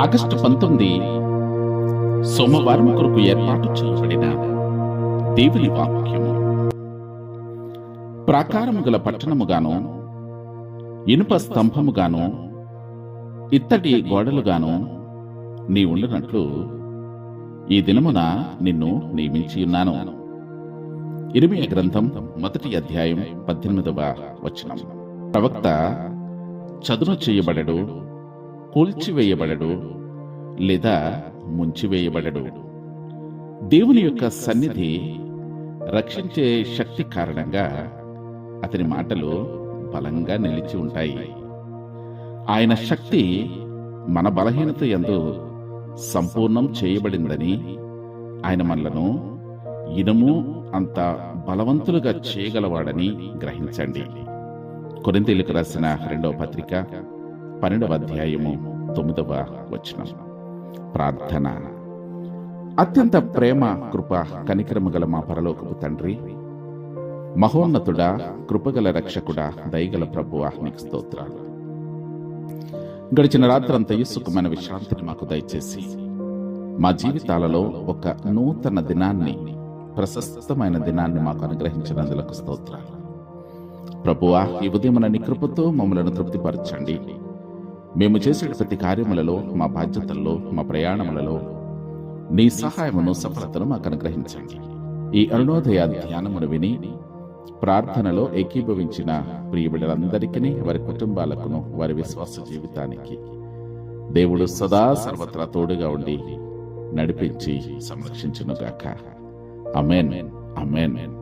August పంతొమ్మిది సోమవారం కొరకు ఏర్పాటు చేయబడిన దేవుని వాక్యము. ప్రాకారము గల పట్టణముగాను ఇనుప స్తంభముగాను ఇత్తడి గోడలుగాను నీ ఉండినట్లు ఈ దినమున నిన్ను నియమించి ఉన్నాను. ఇరిమియ గ్రంథం మొదటి అధ్యాయం పద్దెనిమిదవ వచనం. ప్రవక్త చదును చేయబడడు కూల్చివేయబడడు లేదా ముంచివేయబడడు. దేవుని యొక్క సన్నిధి రక్షించే శక్తి కారణంగా అతని మాటలు బలంగా నిలిచి ఉంటాయి. ఆయన శక్తి మన బలహీనత ఎందు సంపూర్ణం చేయబడిందని ఆయన మనలను ఇనము అంత బలవంతులుగా చేయగలవాడని గ్రహించండి. కొరింతీలకు రాసిన రెండవ పత్రిక పన్నెండవ అధ్యాయము తొమ్మిదవ వచనం. ప్రార్థన. అత్యంత ప్రేమ కృప కనికరము గల మా పరలోకపు తండ్రి మహోన్నతుడా కృపగల రక్షకుడా దయగల ప్రభువా నీకు స్తోత్రాలు. గడిచిన రాత్రంతయు సుఖమైన విశ్రాంతిని మాకు దయచేసి మా జీవితాలలో ఒక నూతన దినాన్ని ప్రశస్తమైన దినాన్ని మాకు అనుగ్రహించినందులకు స్తోత్రాలు. ప్రభువా ఈ ఉదయమున నీ కృపతో మమ్మలను తృప్తిపరచండి. మేము చేసే ప్రతి కార్యములలో మా బాధ్యతల్లో మా ప్రయాణములలో నీ సహాయమును సఫలతను మాకు అనుగ్రహించండి. ఈ అరుణోదయ ధ్యానమును విని ప్రార్థనలో ఏకీభవించిన ప్రియబిడలందరికీ వారి కుటుంబాలకును వారి విశ్వాస జీవితానికి దేవుడు సదా సర్వత్రా తోడుగా ఉండి నడిపించి సంరక్షించునుగాక. అమేన్ అమేన్ అమేన్